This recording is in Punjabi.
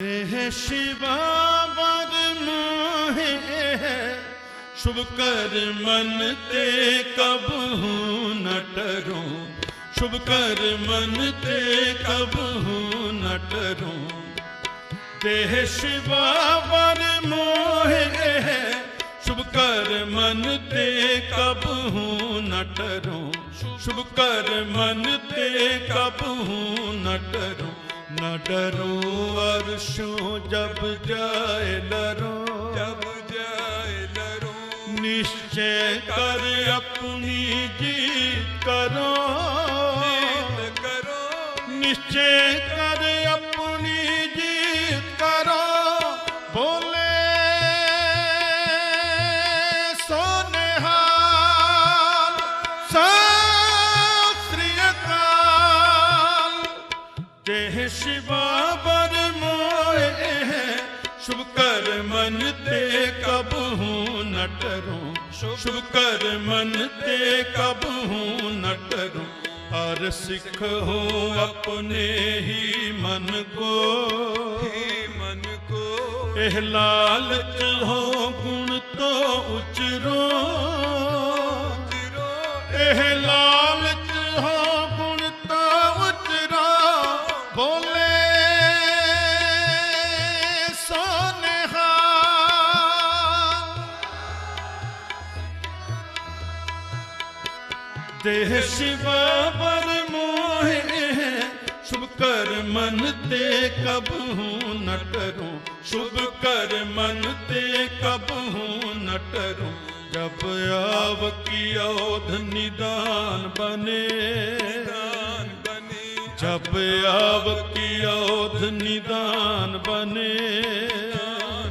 ਇਹ ਸ਼ਿਵਾ ਵਰ ਮੋਹਿ, ਸ਼ੁਭ ਕਰ ਮਨ ਤੇ ਕਬਹੂ ਨ ਟਰੋ। ਸ਼ੁਭ ਕਰ ਮਨ ਤੇ ਕਬਹੂ ਨ ਟਰੋ। ਦੇਹ ਸ਼ਿਵਾ ਵਰ ਮੋਹਿ, ਸ਼ੁਭ ਕਰ ਮਨ ਤੇ ਕਬਹੂ ਨ ਟਰੋ। ਸ਼ੁਭ ਕਰ ਮਨ ਤੇ ਕਬਹੂ ਨ ਟਰੋ ਨ ਡਰੋ ਅਰਸ਼ੋਂ ਜਬ ਜਾਏ ਲਰੋ ਜਬ ਜਾਏ ਲਰੋ ਨਿਸ਼ਚੈ ਕਰ ਆਪਣੀ ਜੀਤ ਕਰੋ ਜੀਤ ਕਰੋ ਨਿਸ਼ਚੈ ਕਰ ਆਪਣੀ ਜੀਤ ਦੇਹ ਸ਼ਿਵਾ ਬਰ ਮੋਏ ਸ਼ੁਭ ਕਰ ਮਨ ਤੇ ਕਬਹੂ ਨ ਟਰੋ ਸ਼ੁਭ ਕਰ ਮਨ ਤੇ ਕਬਹੂ ਹਰ ਸਿੱਖ ਹੋ ਆਪਣੇ ਹੀ ਮਨ ਕੋ। ਹੀ ਮਨ ਕੋ। ਇਹ ਲਾਲਚ ਹੋ ਗੁਣ ਤੋਂ ਉਚਰੋ ਦੇਹ ਸ਼ਿਵਾ ਬਰ ਮੋਹਿ ਸ਼ੁਭ ਕਰ ਮਨ ਤੇ ਕਬਹੂ ਨ ਟਰੋ ਸ਼ੁਭ ਕਰ ਮਨ ਤੇ ਕਬਹੂ ਨ ਟਰੋ ਜਬ ਆਵ ਕੀ ਔਧ ਨਿਦਾਨ ਬਨੇ। ਦਾਨ ਬਨੇ। ਜਬ ਆਵ ਕੀ ਔਧ ਨਿਦਾਨ ਬਨੇ।